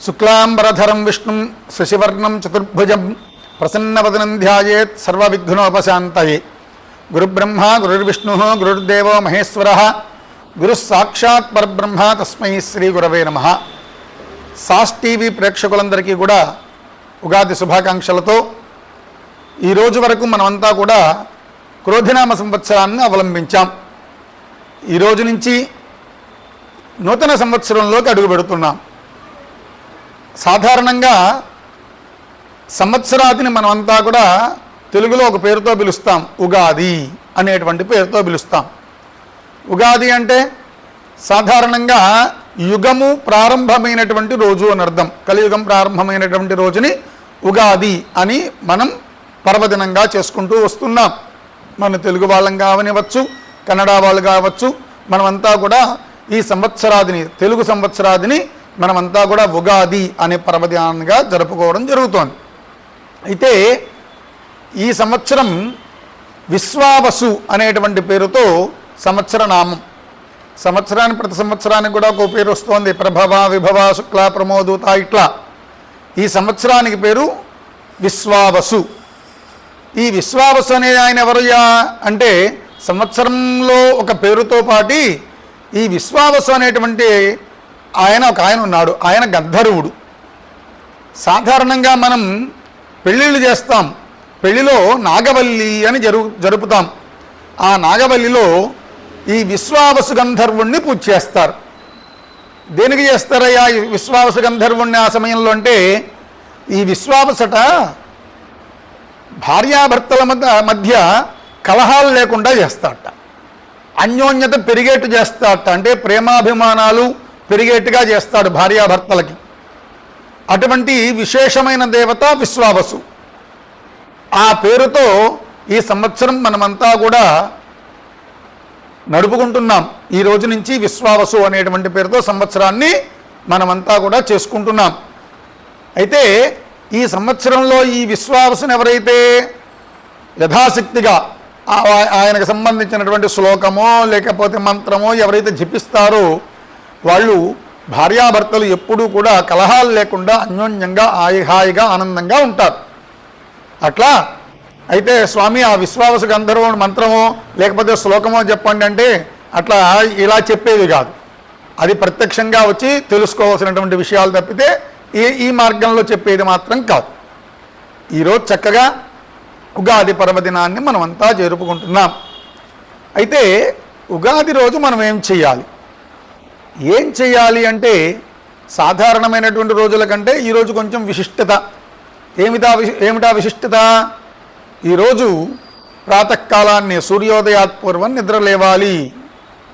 శుక్లాంబరధరం విష్ణుం శశివర్ణం చతుర్భుజం ప్రసన్నవదనం ధ్యాయేత్ సర్వవిఘ్నోపశాంతయే గురుబ్రహ్మ గురుర్విష్ణు గురుర్దేవో మహేశ్వర గురుస్సాక్షాత్ పరబ్రహ్మ తస్మై శ్రీ గురవే నమ. సాస్ టీవీ ప్రేక్షకులందరికీ కూడా ఉగాది శుభాకాంక్షలతో ఈ వరకు మనమంతా కూడా క్రోధినామ సంవత్సరాన్ని అవలంబించాం. ఈ రోజు నుంచి నూతన సంవత్సరంలోకి అడుగు పెడుతున్నాం. సాధారణంగా సంవత్సరాదిని మనమంతా కూడా తెలుగులో ఒక పేరుతో పిలుస్తాం. ఉగాది అనేటువంటి పేరుతో పిలుస్తాం. ఉగాది అంటే సాధారణంగా యుగము ప్రారంభమైనటువంటి రోజు అని అర్థం. కలియుగం ప్రారంభమైనటువంటి రోజుని ఉగాది అని మనం పర్వదినంగా చేసుకుంటూ వస్తున్నాం. మన తెలుగు వాళ్ళం కావనివచ్చు కన్నడ వాళ్ళు కావచ్చు మనమంతా కూడా ఈ సంవత్సరాదిని తెలుగు సంవత్సరాదిని మనమంతా కూడా ఉగాది అనే పర్వదినాన్నిగా జరుపుకోవడం జరుగుతోంది. అయితే ఈ సంవత్సరం విశ్వావసు అనేటువంటి పేరుతో సంవత్సర నామం. సంవత్సరానికి ప్రతి సంవత్సరానికి కూడా ఒక పేరు వస్తోంది. ప్రభవ విభవ శుక్ల ప్రమోదూత ఇట్లా. ఈ సంవత్సరానికి పేరు విశ్వావసు. ఈ విశ్వావసు అనే ఆయన ఎవరయ్యా? అంటే సంవత్సరంలో ఒక పేరుతో పాటి ఈ విశ్వావసు అనేటువంటి ఆయన ఒక ఆయన ఉన్నాడు. ఆయన గంధర్వుడు. సాధారణంగా మనం పెళ్ళిళ్ళు చేస్తాం. పెళ్ళిలో నాగవల్లి అని జరు జరుపుతాం. ఆ నాగవల్లిలో ఈ విశ్వావసు గంధర్వుణ్ణి పూజ చేస్తారు. దేనికి చేస్తారయ్యా ఈ విశ్వావసు గంధర్వుణ్ణి ఆ సమయంలో అంటే ఈ విశ్వావసట భార్యాభర్తల మధ్య మధ్య కలహాలు లేకుండా చేస్తాట. అన్యోన్యత పెరిగేట్టు చేస్తాట. అంటే ప్రేమాభిమానాలు పెరిగేట్టుగా చేస్తాడు భార్యాభర్తలకి. అటువంటి విశేషమైన దేవత విశ్వావసు. ఆ పేరుతో ఈ సంవత్సరం మనమంతా కూడా నడుపుకుంటున్నాం. ఈ రోజు నుంచి విశ్వావసు అనేటువంటి పేరుతో సంవత్సరాన్ని మనమంతా కూడా చేసుకుంటున్నాం. అయితే ఈ సంవత్సరంలో ఈ విశ్వావసుని ఎవరైతే యథాశక్తిగా ఆయనకు సంబంధించినటువంటి శ్లోకమో లేకపోతే మంత్రమో ఎవరైతే జపిస్తారో వాళ్ళు భార్యాభర్తలు ఎప్పుడూ కూడా కలహాలు లేకుండా అన్యోన్యంగా హాయి హాయిగా ఆనందంగా ఉంటారు. అట్లా అయితే స్వామి ఆ విశ్వాస గంధర్వుడు మంత్రమో లేకపోతే శ్లోకమో చెప్పండి అంటే అట్లా ఇలా చెప్పేది కాదు. అది ప్రత్యక్షంగా వచ్చి తెలుసుకోవాల్సినటువంటి విషయాలు తప్పితే ఈ ఈ మార్గంలో చెప్పేది మాత్రం కాదు. ఈరోజు చక్కగా ఉగాది పర్వదినాన్ని మనమంతా జరుపుకుంటున్నాం. అయితే ఉగాది రోజు మనం ఏం చేయాలి ఏం చేయాలి అంటే సాధారణమైనటువంటి రోజుల కంటే ఈరోజు కొంచెం విశిష్టత. ఏమిటా విశి- ఏమిటా విశిష్టత? ఈరోజు ప్రాతకాలాన్ని సూర్యోదయాత్ పూర్వం నిద్ర లేవాలి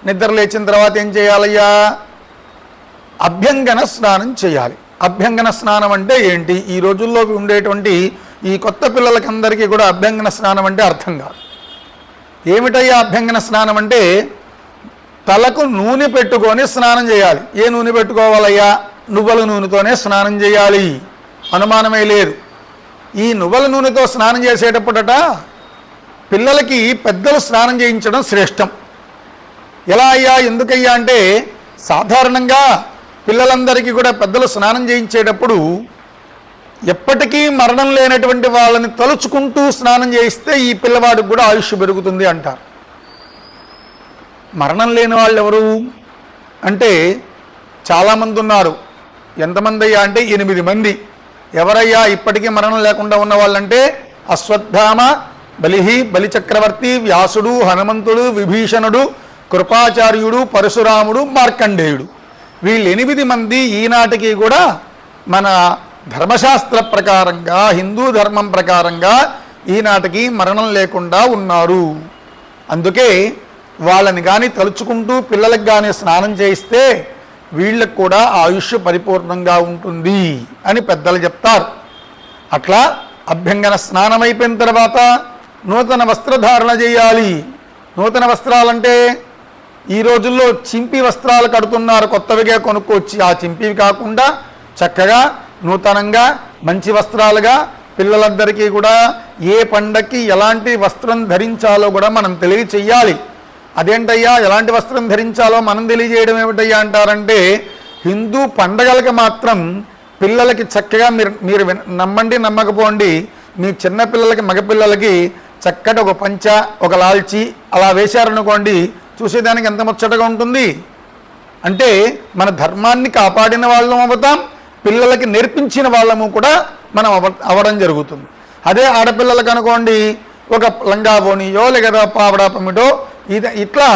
నిద్ర లేచిన తర్వాత ఏం చేయాలయ్యా? అభ్యంగన స్నానం చేయాలి. అభ్యంగన స్నానం అంటే ఏంటి? ఈ రోజుల్లో ఉండేటువంటి ఈ కొత్త పిల్లలకందరికీ కూడా అభ్యంగన స్నానం అంటే అర్థం కాదు. ఏమిటయ్యా అభ్యంగన స్నానం అంటే? తలకు నూనె పెట్టుకొని స్నానం చేయాలి. ఏ నూనె పెట్టుకోవాలయ్యా? నువ్వుల నూనెతోనే స్నానం చేయాలి. అనుమానమే లేదు. ఈ నువ్వుల నూనెతో స్నానం చేసేటప్పుడట పిల్లలకి పెద్దలు స్నానం చేయించడం శ్రేష్టం. ఎలా అయ్యా? ఎందుకయ్యా అంటే సాధారణంగా పిల్లలందరికీ కూడా పెద్దలు స్నానం చేయించేటప్పుడు ఎప్పటికీ మరణం లేనటువంటి వాళ్ళని తలుచుకుంటూ స్నానం చేయిస్తే ఈ పిల్లవాడికి కూడా ఆయుష్ పెరుగుతుంది అంటారు. మరణం లేని వాళ్ళు ఎవరు అంటే చాలామంది ఉన్నారు. ఎంతమంది అయ్యా అంటే ఎనిమిది మంది. ఎవరయ్యా ఇప్పటికీ మరణం లేకుండా ఉన్న వాళ్ళంటే అశ్వత్థామ బలిహి బలిచక్రవర్తి వ్యాసుడు హనుమంతుడు విభీషణుడు కృపాచార్యుడు పరశురాముడు మార్కండేయుడు. వీళ్ళు ఎనిమిది మంది ఈనాటికి కూడా మన ధర్మశాస్త్ర ప్రకారంగా హిందూ ధర్మం ప్రకారంగా ఈనాటికి మరణం లేకుండా ఉన్నారు. అందుకే వాళ్ళని కానీ తలుచుకుంటూ పిల్లలకు కానీ స్నానం చేయిస్తే వీళ్ళకు కూడా ఆయుష్ పరిపూర్ణంగా ఉంటుంది అని పెద్దలు చెప్తారు. అట్లా అభ్యంగన స్నానం అయిపోయిన తర్వాత నూతన వస్త్రధారణ చేయాలి. నూతన వస్త్రాలంటే ఈ రోజుల్లో చింపి వస్త్రాలు కడుతున్నారు కొత్తవిగా కొనుక్కొచ్చి ఆ చింపివి కాకుండా చక్కగా నూతనంగా మంచి వస్త్రాలుగా పిల్లలందరికీ కూడా ఏ పండక్కి ఎలాంటి వస్త్రం ధరించాలో కూడా మనం తెలియచేయాలి అదేంటయ్యా ఎలాంటి వస్త్రం ధరించాలో మనం తెలియజేయడం ఏమిటయ్యా అంటారంటే హిందూ పండగలకి మాత్రం పిల్లలకి చక్కగా మీరు మీరు నమ్మండి నమ్మకపోండి. మీ చిన్నపిల్లలకి మగపిల్లలకి చక్కటి ఒక పంచ ఒక లాల్చి అలా వేశారనుకోండి చూసేదానికి ఎంత ముచ్చటగా ఉంటుంది? అంటే మన ధర్మాన్ని కాపాడిన వాళ్ళం అవుతాం పిల్లలకి నేర్పించిన వాళ్ళము కూడా మనం అవ అవడం జరుగుతుంది. అదే ఆడపిల్లలకు అనుకోండి ఒక లంగా పోనీయో లేదా పావడా పమిటో ఇది ఇట్లా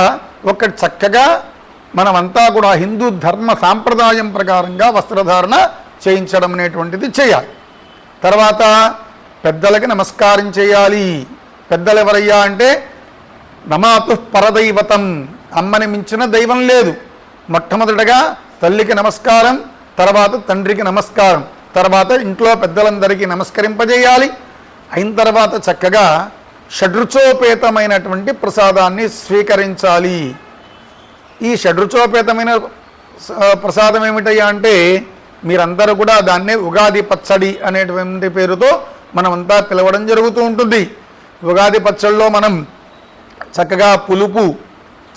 ఒక చక్కగా మనమంతా కూడా హిందూ ధర్మ సాంప్రదాయం ప్రకారంగా వస్త్రధారణ చేయించడం అనేటువంటిది చేయాలి. తర్వాత పెద్దలకి నమస్కారం చేయాలి. పెద్దలు ఎవరయ్యా అంటే నమాతు పరదైవతం. అమ్మని మించిన దైవం లేదు. మొట్టమొదటగా తల్లికి నమస్కారం తర్వాత తండ్రికి నమస్కారం తర్వాత ఇంట్లో పెద్దలందరికీ నమస్కరింపజేయాలి. అయిన తర్వాత చక్కగా షడ్రుచోపేతమైనటువంటి ప్రసాదాన్ని స్వీకరించాలి. ఈ షడ్రుచోపేతమైన ప్రసాదం ఏమిటయ్యా అంటే మీరందరూ కూడా దాన్నే ఉగాది పచ్చడి అనేటువంటి పేరుతో మనమంతా పిలవడం జరుగుతూ ఉంటుంది. ఉగాది పచ్చడిలో మనం చక్కగా పులుపు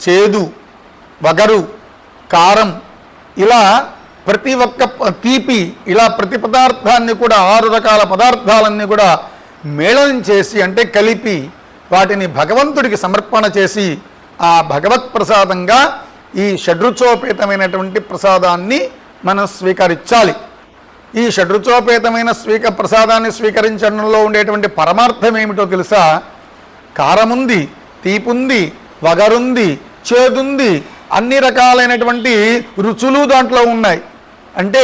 చేదు వగరు కారం ఇలా ప్రతి ఒక్క తీపి ఇలా ప్రతి పదార్థాన్ని కూడా ఆరు రకాల పదార్థాలన్నీ కూడా మేళనం చేసి అంటే కలిపి వాటిని భగవంతుడికి సమర్పణ చేసి ఆ భగవత్ ప్రసాదంగా ఈ షడ్రుచోపేతమైనటువంటి ప్రసాదాన్ని మనం స్వీకరించాలి. ఈ షడ్రుచోపేతమైన స్వీక ప్రసాదాన్ని స్వీకరించడంలో ఉండేటువంటి పరమార్థం ఏమిటో తెలుసా? కారముంది. తీపుంది వగరుంది చేదుంది అన్ని రకాలైనటువంటి రుచులు దాంట్లో ఉన్నాయి. అంటే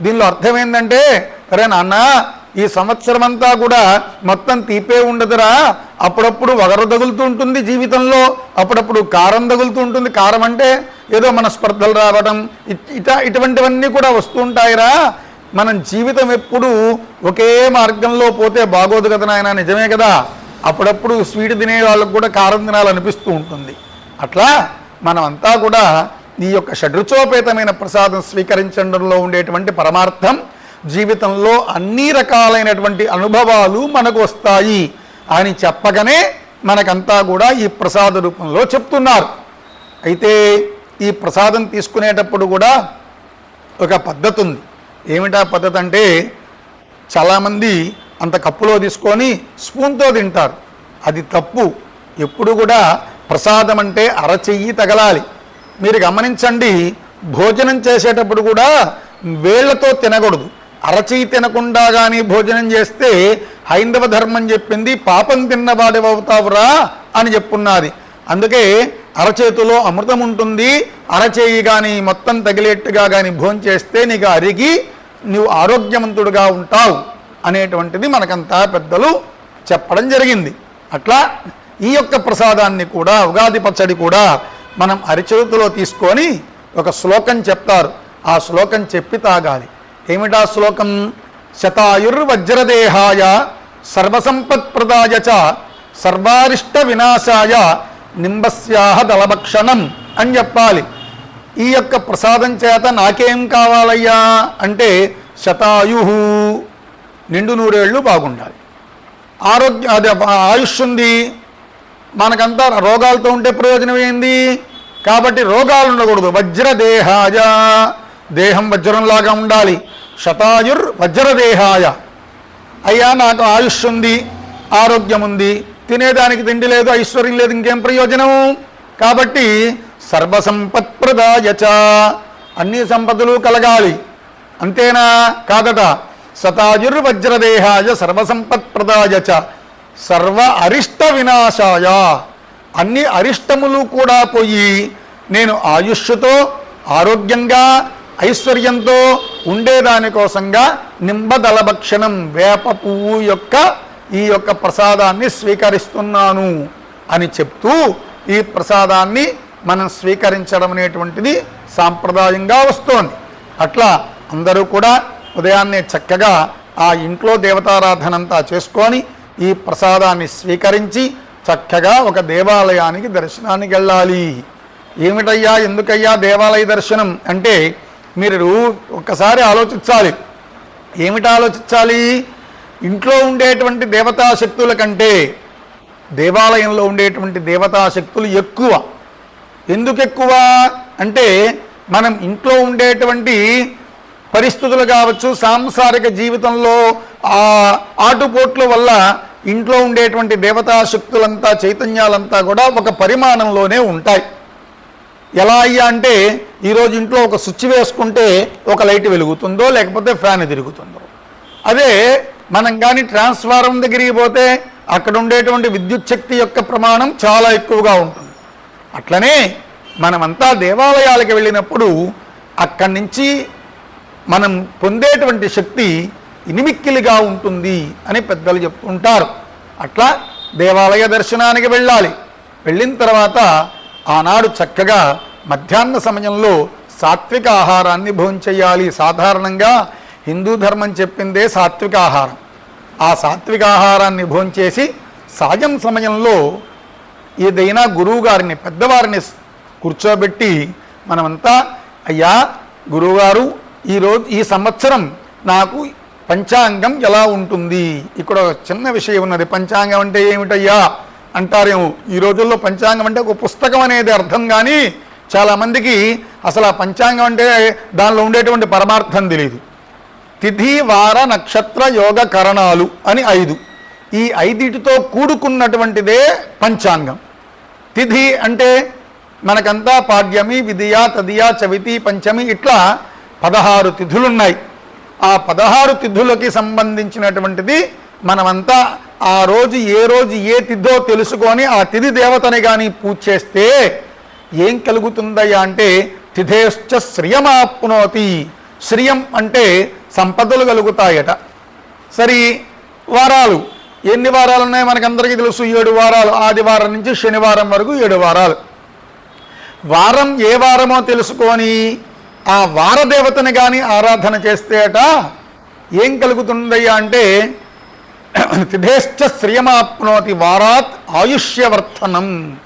దీనిలో అర్థం ఏంటంటే అరే నాన్న ఈ సంవత్సరం అంతా కూడా మొత్తం తీపే ఉండదురా. అప్పుడప్పుడు వగరు తగులుతూ ఉంటుంది జీవితంలో. అప్పుడప్పుడు కారం తగులుతూ ఉంటుంది. కారం అంటే ఏదో మన స్పర్ధలు రావడం ఇట ఇటువంటివన్నీ కూడా వస్తూ ఉంటాయిరా. మనం జీవితం ఎప్పుడు ఒకే మార్గంలో పోతే బాగోదు కదా నాయన నిజమే కదా? అప్పుడప్పుడు స్వీట్ తినే వాళ్ళకు కూడా కారం తినాలనిపిస్తూ ఉంటుంది. అట్లా మనమంతా కూడా ఈ యొక్క షడ్రుచోపేతమైన ప్రసాదం స్వీకరించడంలో ఉండేటువంటి పరమార్థం జీవితంలో అన్ని రకాలైనటువంటి అనుభవాలు మనకు వస్తాయి అని చెప్పగానే మనకంతా కూడా ఈ ప్రసాద రూపంలో చెప్తున్నారు. అయితే ఈ ప్రసాదం తీసుకునేటప్పుడు కూడా ఒక పద్ధతి ఉంది ఏమిటా పద్ధతి అంటే చాలామంది అంత కప్పులో తీసుకొని స్పూన్తో తింటారు. అది తప్పు. ఎప్పుడు కూడా ప్రసాదం అంటే అరచెయ్యి తగలాలి. మీరు గమనించండి భోజనం చేసేటప్పుడు కూడా వేళ్ళతో తినకూడదు. అరచెయ్యి తినకుండా కానీ భోజనం చేస్తే హైందవ ధర్మం చెప్పింది పాపం తిన్నవాడి అవుతావురా అని చెప్పున్నది. అందుకే అరచేతిలో అమృతం ఉంటుంది అరచేయి కానీ మొత్తం తగిలేట్టుగా కానీ భోజనం చేస్తే నీకు అరిగి నువ్వు ఆరోగ్యవంతుడుగా ఉంటావు. అనేటువంటిది మనకంతా పెద్దలు చెప్పడం జరిగింది. అట్లా ఈ యొక్క ప్రసాదాన్ని కూడా ఉగాది పచ్చడి కూడా మనం అరిచేతిలో తీసుకొని ఒక శ్లోకం చెప్తారు. ఆ శ్లోకం చెప్పి తాగాలి. ఏమిటా శ్లోకం? శతాయుర్వజ్రదేహాయ సర్వసంపత్ప్రదాయ చ సర్వారిష్ట వినాశాయ నింబస్యాహ దళభక్షణం అని చెప్పాలి. ఈ యొక్క ప్రసాదం చేత నాకేం కావాలయ్యా? అంటే శతాయు నిండు నూరేళ్ళు బాగుండాలి. ఆరోగ్య అదే ఆయుష్ ఉంది. మనకంతా రోగాలతో ఉంటే ప్రయోజనం ఏంది? కాబట్టి రోగాలు ఉండకూడదు. వజ్రదేహాయ. దేహం వజ్రంలాగా ఉండాలి. శతాయుర్ వజ్రదేహాయ. అయ్యా నాకు ఆయుష్ ఉంది ఆరోగ్యం ఉంది. తినేదానికి తిండి లేదు ఐశ్వర్యం లేదు ఇంకేం ప్రయోజనం? కాబట్టి సర్వసంపత్ప్రదాయచ అన్ని సంపదలు కలగాలి. అంతేనా? కాదట. సతాయుర్వజ్రదేహాయ సర్వసంపత్ప్రదాయ చ సర్వ అరిష్ట వినాశాయ అన్ని అరిష్టములు కూడా పోయి నేను ఆయుష్తో ఆరోగ్యంగా ఐశ్వర్యంతో ఉండేదానికోసంగా నింబదలభక్షణం వేప పువ్వు యొక్క ఈ యొక్క ప్రసాదాన్ని స్వీకరిస్తున్నాను అని చెప్తూ ఈ ప్రసాదాన్ని మనం స్వీకరించడం అనేటువంటిది సాంప్రదాయంగా వస్తోంది. అట్లా అందరూ కూడా ఉదయాన్నే చక్కగా ఆ ఇంట్లో దేవతారాధనంతా చేసుకొని ఈ ప్రసాదాన్ని స్వీకరించి చక్కగా ఒక దేవాలయానికి దర్శనానికి వెళ్ళాలి. ఏమిటయ్యా ఎందుకయ్యా దేవాలయ దర్శనం? అంటే మీరు ఒక్కసారి ఆలోచించాలి. ఏమిటి ఆలోచించాలి? ఇంట్లో ఉండేటువంటి దేవతా శక్తుల కంటే దేవాలయంలో ఉండేటువంటి దేవతా శక్తులు ఎక్కువ. ఎందుకు ఎక్కువ? అంటే మనం ఇంట్లో ఉండేటువంటి పరిస్థితులు కావచ్చు సాంసారిక జీవితంలో ఆ ఆటుపోట్ల వల్ల ఇంట్లో ఉండేటువంటి దేవతాశక్తులంతా చైతన్యాలంతా కూడా ఒక పరిమాణంలోనే ఉంటాయి. ఎలా అయ్యా అంటే ఈరోజు ఇంట్లో ఒక స్విచ్ వేసుకుంటే ఒక లైట్ వెలుగుతుందో లేకపోతే ఫ్యాన్ తిరుగుతుందో. అదే మనం కానీ ట్రాన్స్ఫారం దగ్గరికి పోతే అక్కడ ఉండేటువంటి విద్యుత్ శక్తి యొక్క ప్రమాణం చాలా ఎక్కువగా ఉంటుంది. అట్లనే మనమంతా దేవాలయాలకు వెళ్ళినప్పుడు అక్కడి నుంచి మనం పొందేటువంటి శక్తి ఇనిమిక్కిలిగా ఉంటుంది అని పెద్దలు చెప్తుంటారు. అట్లా దేవాలయ దర్శనానికి వెళ్ళాలి. వెళ్ళిన తర్వాత ఆనాడు చక్కగా మధ్యాహ్న సమయంలో సాత్విక ఆహారాన్ని భోంచేయాలి సాధారణంగా హిందూ ధర్మం చెప్పిందే సాత్విక ఆహారం. ఆ సాత్విక ఆహారాన్ని భోంచేసి సాయం సమయంలో ఏదైనా గురువుగారిని పెద్దవారిని కూర్చోబెట్టి మనమంతా అయ్యా గురువుగారు ఈరోజు ఈ సంవత్సరం నాకు పంచాంగం ఎలా ఉంటుంది? ఇక్కడ చిన్న విషయం ఉన్నది. పంచాంగం అంటే ఏమిటయ్యా? అంటారేమో ఈ రోజుల్లో పంచాంగం అంటే ఒక పుస్తకం అనేది అర్థం కానీ చాలామందికి అసలు ఆ పంచాంగం అంటే దానిలో ఉండేటువంటి పరమార్థం తెలియదు తిథి వార నక్షత్ర యోగ కరణాలు అని ఐదు. ఈ ఐదిటితో కూడుకున్నటువంటిదే పంచాంగం. తిథి అంటే మనకంతా పాడ్యమి విధియ తదియ చవితి పంచమి ఇట్లా పదహారు తిథులున్నాయి. ఆ పదహారు తిథులకి సంబంధించినటువంటిది మనమంతా ఆ రోజు ఏ రోజు ఏ తిథో తెలుసుకొని ఆ తిథి దేవతని కానీ పూజ చేస్తే ఏం కలుగుతుందయ్యా అంటే తిథేశ్చ శ్రియమాప్నోతి. శ్రియం అంటే సంపదలు కలుగుతాయట. సరి వారాలు. ఎన్ని వారాలు ఉన్నాయి మనకందరికీ తెలుసు. ఏడు వారాలు. ఆదివారం నుంచి శనివారం వరకు ఏడు వారాలు. వారం ఏ వారమో తెలుసుకొని ఆ వారదేవతని కానీ ఆరాధన చేస్తేట ఏం కలుగుతుందయ్యా అంటే తిథేశ్చ శ్రియమాప్నోతి వారాత్ ఆయుష్యవర్ధనం.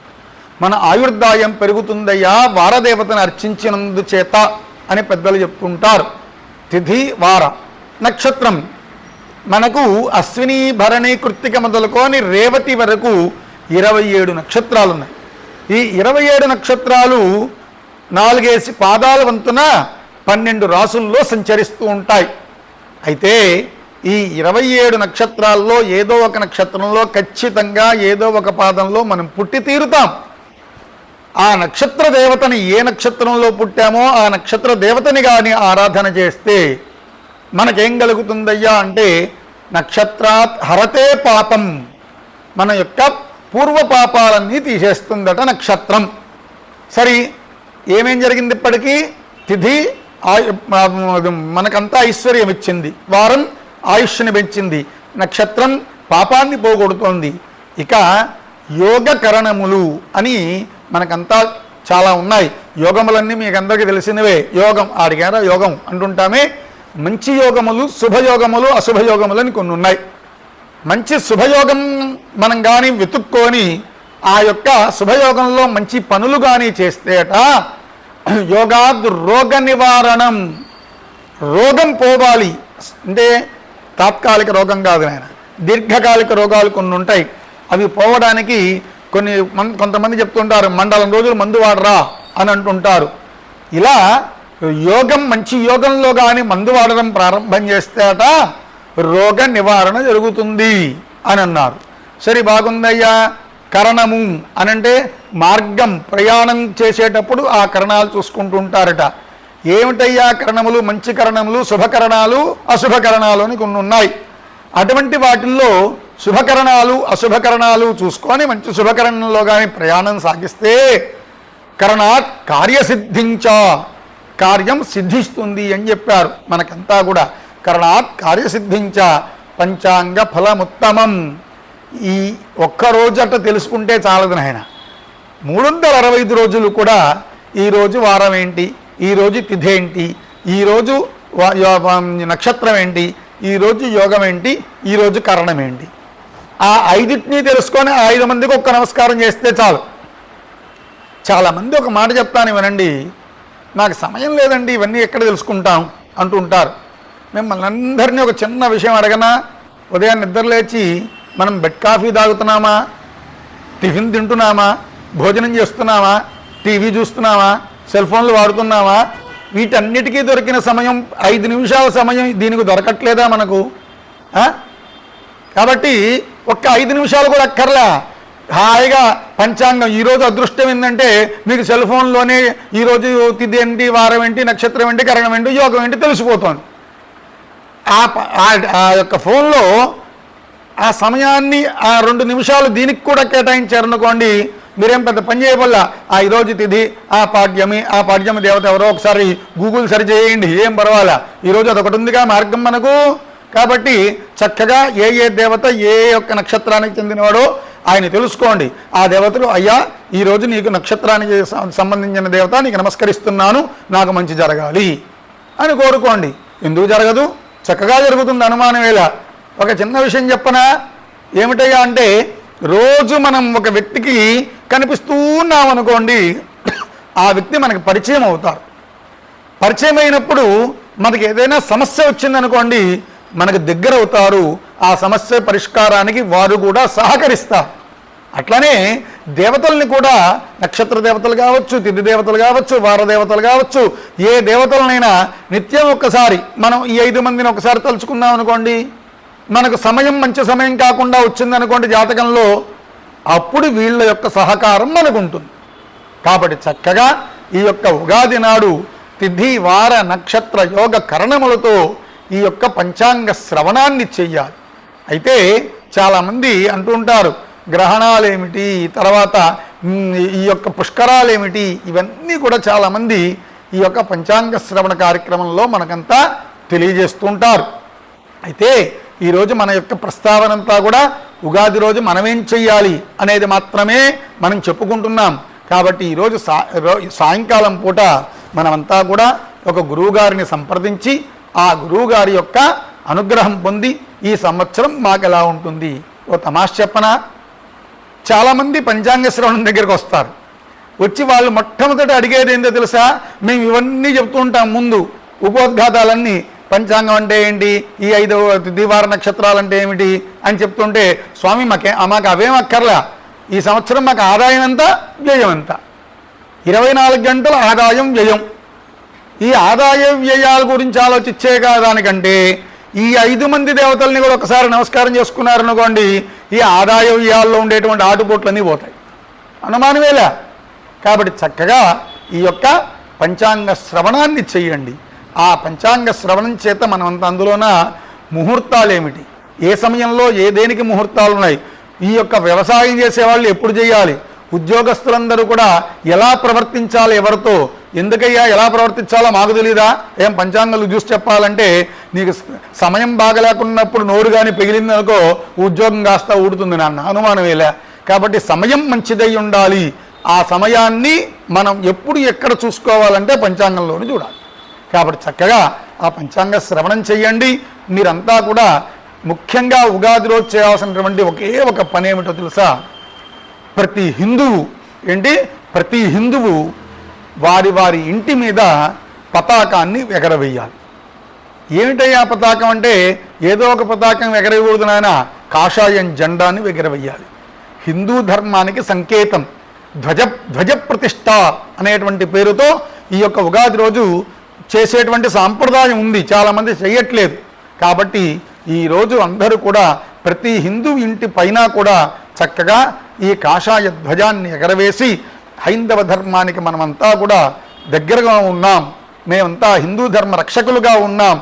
మన ఆయుర్దాయం పెరుగుతుందయ్యా వారదేవతను అర్చించినందు చేత అని పెద్దలు చెప్పుకుంటారు తిథి వార. నక్షత్రం. మనకు అశ్విని భరణి కృత్తిక మొదలుకొని రేవతి వరకు ఇరవై ఏడు నక్షత్రాలు ఉన్నాయి ఈ ఇరవై ఏడు నక్షత్రాలు నాలుగేసి పాదాల వంతున పన్నెండు రాసుల్లో సంచరిస్తూ ఉంటాయి. అయితే ఈ ఇరవై ఏడు నక్షత్రాల్లో ఏదో ఒక నక్షత్రంలో ఖచ్చితంగా ఏదో ఒక పాదంలో మనం పుట్టి తీరుతాం. ఆ నక్షత్ర దేవతని ఏ నక్షత్రంలో పుట్టామో ఆ నక్షత్ర దేవతని కానీ ఆరాధన చేస్తే మనకేం కలుగుతుందయ్యా అంటే నక్షత్రాత్ హరతే పాపం మన యొక్క పూర్వ పాపాలన్నీ తీసేస్తుందట నక్షత్రం. సరే ఏమేం జరిగింది ఇప్పటికీ? తిథి ఆయు మనకంతా ఐశ్వర్యం ఇచ్చింది. వారం ఆయుష్ని పెంచింది. నక్షత్రం పాపాన్ని పోగొడుతోంది. ఇక యోగ కరణములు అని మనకంతా చాలా ఉన్నాయి. యోగములన్నీ మీకు అందరికీ తెలిసినవే. యోగం ఆడిగారా? యోగం అంటుంటామే. మంచి యోగములు శుభయోగములు అశుభయోగములు అని కొన్ని ఉన్నాయి. మంచి శుభయోగం మనం కానీ వెతుక్కొని ఆ యొక్క శుభయోగంలో మంచి పనులు కానీ చేస్తేట యోగాద్ రోగ నివారణం రోగం పోవాలి. అంటే తాత్కాలిక రోగం కాదు నాయన. దీర్ఘకాలిక రోగాలు కొన్ని ఉంటాయి. అవి పోవడానికి కొన్ని కొంతమంది చెప్తుంటారు మండలం రోజులు మందు వాడరా అని అంటుంటారు. ఇలా యోగం మంచి యోగంలో కానీ మందు వాడడం ప్రారంభం చేస్తేట రోగ నివారణ జరుగుతుంది అని అన్నారు. సరే బాగుందయ్యా. కరణము అనంటే మార్గం ప్రయాణం చేసేటప్పుడు ఆ కరణాలు చూసుకుంటూ ఉంటారట ఏమిటయ్యా కరణములు? మంచి కరణములు శుభకరణాలు అశుభకరణాలు అని కొన్ని ఉన్నాయి. అటువంటి వాటిల్లో శుభకరణాలు అశుభకరణాలు చూసుకొని మంచి శుభకరణంలో కానీ ప్రయాణం సాగిస్తే కరణాత్ కార్యసిద్ధించ కార్యం సిద్ధిస్తుంది అని చెప్పారు. మనకంతా కూడా కరణాత్ కార్యసిద్ధించ పంచాంగ ఫలముత్తమం. ఈ ఒక్క అట్ట తెలుసుకుంటే చాలదు నాయన. మూడు వందల అరవై ఐదు రోజులు కూడా ఈరోజు వారం ఏంటి? ఈరోజు తిథి ఏంటి? ఈరోజు నక్షత్రం ఏంటి? ఈరోజు యోగం ఏంటి? ఈరోజు కరణం ఏంటి? ఆ ఐదింటిని తెలుసుకొని ఐదు మందికి ఒక్క నమస్కారం చేస్తే చాలు. చాలామంది ఒక మాట చెప్తాను వినండి. నాకు సమయం లేదండి ఇవన్నీ ఎక్కడ తెలుసుకుంటాం అంటూ ఉంటారు. మిమ్మల్ని అందరినీ ఒక చిన్న విషయం అడగనా? ఉదయం లేచి మనం బెడ్ కాఫీ తాగుతున్నామా? టిఫిన్ తింటున్నామా? భోజనం చేస్తున్నామా? టీవీ చూస్తున్నామా? సెల్ ఫోన్లు వాడుతున్నామా? వీటన్నిటికీ దొరికిన సమయం ఐదు నిమిషాల సమయం దీనికి దొరకట్లేదా మనకు? కాబట్టి ఒక్క ఐదు నిమిషాలు కూడా అక్కర్లా. హాయిగా పంచాంగం. ఈరోజు అదృష్టం ఏంటంటే మీకు సెల్ ఫోన్లోనే ఈరోజు తిథి ఏంటి వారం ఏంటి నక్షత్రం ఏంటి కరణం ఏంటి యోగం ఏంటి తెలిసిపోతుంది. ఆ ప- ఆ యొక్క ఫోన్లో ఆ సమయాన్ని ఆ రెండు నిమిషాలు దీనికి కూడా కేటాయించారనుకోండి మీరేం పెద్ద పని చేయవల్ల ఆ ఈరోజు తిథి ఆ పాడ్యమి ఆ పాడ్యమి దేవత ఎవరో ఒకసారి గూగుల్ సరి చేయండి ఏం పర్వాలా. ఈరోజు అదొకటి ఉందిగా మార్గం మనకు. కాబట్టి చక్కగా ఏ ఏ దేవత ఏ యొక్క నక్షత్రానికి చెందినవాడో ఆయన తెలుసుకోండి. ఆ దేవతలు అయ్యా ఈరోజు నీకు నక్షత్రానికి సంబంధించిన దేవత నీకు నమస్కరిస్తున్నాను నాకు మంచి జరగాలి అని కోరుకోండి. ఎందుకు జరగదు? చక్కగా జరుగుతుంది అనుమానం వేళ ఒక చిన్న విషయం చెప్పనా? ఏమిటయ్యా అంటే రోజు మనం ఒక వ్యక్తికి కనిపిస్తూ ఉన్నాం అనుకోండి ఆ వ్యక్తి మనకు పరిచయం అవుతారు. పరిచయం అయినప్పుడు మనకి ఏదైనా సమస్య వచ్చిందనుకోండి మనకు దగ్గర అవుతారు. ఆ సమస్య పరిష్కారానికి వారు కూడా సహకరిస్తారు. అట్లనే దేవతల్ని కూడా నక్షత్ర దేవతలు కావచ్చు తిథి దేవతలు కావచ్చు వార దేవతలు కావచ్చు ఏ దేవతలనైనా నిత్యం ఒక్కసారి మనం ఈ ఐదు మందిని ఒకసారి తలుచుకుందాం అనుకోండి మనకు సమయం మంచి సమయం కాకుండా వచ్చిందనుకోండి జాతకంలో అప్పుడు వీళ్ళ యొక్క సహకారం మనకు ఉంటుంది కాబట్టి చక్కగా ఈ యొక్క ఉగాది నాడు తిథి వార నక్షత్ర యోగ కరణములతో ఈ యొక్క పంచాంగ శ్రవణాన్ని చెయ్యాలి. అయితే చాలామంది అంటూ ఉంటారు గ్రహణాలేమిటి తర్వాత ఈ యొక్క పుష్కరాలేమిటి ఇవన్నీ కూడా చాలామంది ఈ యొక్క పంచాంగ శ్రవణ కార్యక్రమంలో మనకంతా తెలియజేస్తుంటారు అయితే ఈరోజు మన యొక్క ప్రస్తావన అంతా కూడా ఉగాది రోజు మనమేం చెయ్యాలి అనేది మాత్రమే మనం చెప్పుకుంటున్నాం. కాబట్టి ఈరోజు సా సాయంకాలం పూట మనమంతా కూడా ఒక గురువుగారిని సంప్రదించి ఆ గురువుగారి యొక్క అనుగ్రహం పొంది ఈ సంవత్సరం మాకు ఎలా ఉంటుంది? ఓ తమాష చెప్పనా? చాలామంది పంచాంగ శ్రవణం దగ్గరికి వస్తారు. వచ్చి వాళ్ళు మొట్టమొదటి అడిగేది ఏంటో తెలుసా? మేము ఇవన్నీ చెప్తూ ఉంటాం ముందు. ఉపోద్ఘాతాలన్నీ పంచాంగం అంటే ఏంటి? ఈ ఐదు దివార నక్షత్రాలు అంటే ఏమిటి? అని చెప్తుంటే స్వామి మాకే మాకు అవేం అక్కర్లా. ఈ సంవత్సరం మాకు ఆదాయం ఎంత? వ్యయం ఎంత? ఇరవై నాలుగు గంటల ఆదాయం వ్యయం. ఈ ఆదాయ వ్యయాల గురించి ఆలోచించే దానికంటే ఈ ఐదు మంది దేవతల్ని కూడా ఒకసారి నమస్కారం చేసుకున్నారనుకోండి ఈ ఆదాయ వ్యయాల్లో ఉండేటువంటి ఆటుపోట్లన్నీ పోతాయి. అనుమానమేలా కాబట్టి చక్కగా ఈ యొక్క పంచాంగ శ్రవణాన్ని చెయ్యండి ఆ పంచాంగ శ్రవణం చేత మనమంత అందులోన ముహూర్తాలు ఏమిటి ఏ సమయంలో ఏ దేనికి ముహూర్తాలు ఉన్నాయి ఈ యొక్క వ్యవసాయం చేసేవాళ్ళు ఎప్పుడు చేయాలి? ఉద్యోగస్తులందరూ కూడా ఎలా ప్రవర్తించాలి ఎవరితో? ఎందుకయ్యా ఎలా ప్రవర్తించాలో మాకు తెలీదా? ఏం పంచాంగాలు చూసి చెప్పాలంటే నీకు సమయం బాగలేకున్నప్పుడు నోరు కానీ పెగిలిందనుకో ఉద్యోగం కాస్త ఊడుతుంది నాన్న అనుమానమేలే కాబట్టి సమయం మంచిదై ఉండాలి. ఆ సమయాన్ని మనం ఎప్పుడు ఎక్కడ చూసుకోవాలంటే పంచాంగంలోని చూడాలి. కాబట్టి చక్కగా ఆ పంచాంగ శ్రవణం చేయండి. మీరంతా కూడా ముఖ్యంగా ఉగాది రోజు చేయాల్సినటువంటి ఒకే ఒక పని ఏమిటో తెలుసా? ప్రతి హిందువు ఏంటి? ప్రతి హిందువు వారి వారి ఇంటి మీద పతాకాన్ని ఎగరవేయాలి. ఏమిటయ్యా పతాకం అంటే? ఏదో ఒక పతాకం ఎగరవేయకూడదు నాయన. కాషాయం జెండాని ఎగరవేయాలి. హిందూ ధర్మానికి సంకేతం. ధ్వజ ధ్వజ ప్రతిష్ట అనేటువంటి పేరుతో ఈ యొక్క ఉగాది రోజు చేసేటువంటి సాంప్రదాయం ఉంది చాలామంది చేయట్లేదు కాబట్టి ఈ రోజు అందరూ కూడా ప్రతి హిందూ ఇంటి పైన కూడా చక్కగా ఈ కాషాయ ధ్వజాన్ని ఎగరవేసి హైందవ ధర్మానికి మనమంతా కూడా దగ్గరగా ఉన్నాం. మేమంతా హిందూ ధర్మ రక్షకులుగా ఉన్నాం.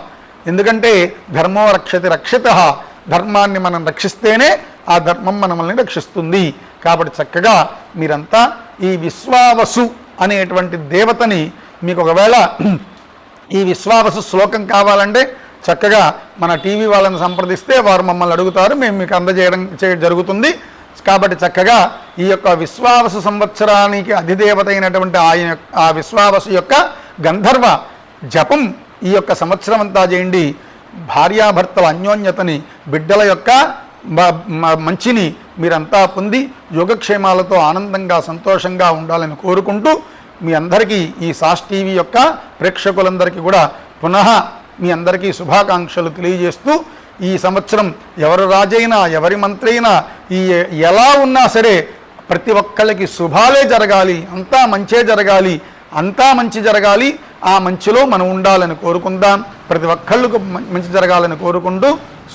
ఎందుకంటే ధర్మో రక్షతి రక్షిత ధర్మాన్ని మనం రక్షిస్తేనే ఆ ధర్మం మనల్ని రక్షిస్తుంది. కాబట్టి చక్కగా మీరంతా ఈ విశ్వావసు అనేటువంటి దేవతని మీకు ఒకవేళ ఈ విశ్వావసు శ్లోకం కావాలంటే చక్కగా మన టీవీ వాళ్ళని సంప్రదిస్తే వారు మమ్మల్ని అడుగుతారు మేము మీకు అందజేయడం చే జరుగుతుంది. కాబట్టి చక్కగా ఈ యొక్క విశ్వావసు సంవత్సరానికి అధిదేవత అయినటువంటి ఆయన ఆ విశ్వావసు యొక్క గంధర్వ జపం ఈ యొక్క సంవత్సరం అంతా చేయండి. భార్యాభర్తల అన్యోన్యతని బిడ్డల యొక్క మంచిని మీరంతా పొంది యోగక్షేమాలతో ఆనందంగా సంతోషంగా ఉండాలని కోరుకుంటూ మీ అందరికీ ఈ సాస్ టీవీ యొక్క ప్రేక్షకులందరికీ కూడా పునః మీ అందరికీ శుభాకాంక్షలు తెలియజేస్తూ ఈ సంవత్సరం ఎవరు రాజైనా ఎవరి మంత్రి అయినా ఈ ఎలా ఉన్నా సరే ప్రతి ఒక్కళ్ళకి శుభాలే జరగాలి అంతా మంచే జరగాలి అంతా మంచి జరగాలి ఆ మంచిలో మనం ఉండాలని కోరుకుందాం. ప్రతి ఒక్కళ్ళకు మంచి జరగాలని కోరుకుంటూ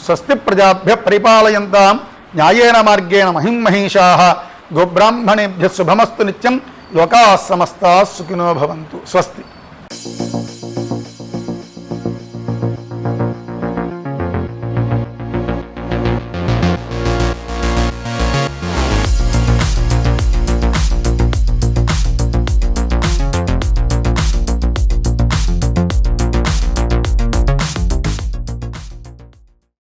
స్వస్తి ప్రజాభ్య పరిపాలయంతాం. న్యాయేన మార్గేణ మహిమహీషా గోబ్రాహ్మణేభ్య శుభమస్తు నిత్యం. लोका समस्ता सुखिनो भवन्तु। स्वस्ति।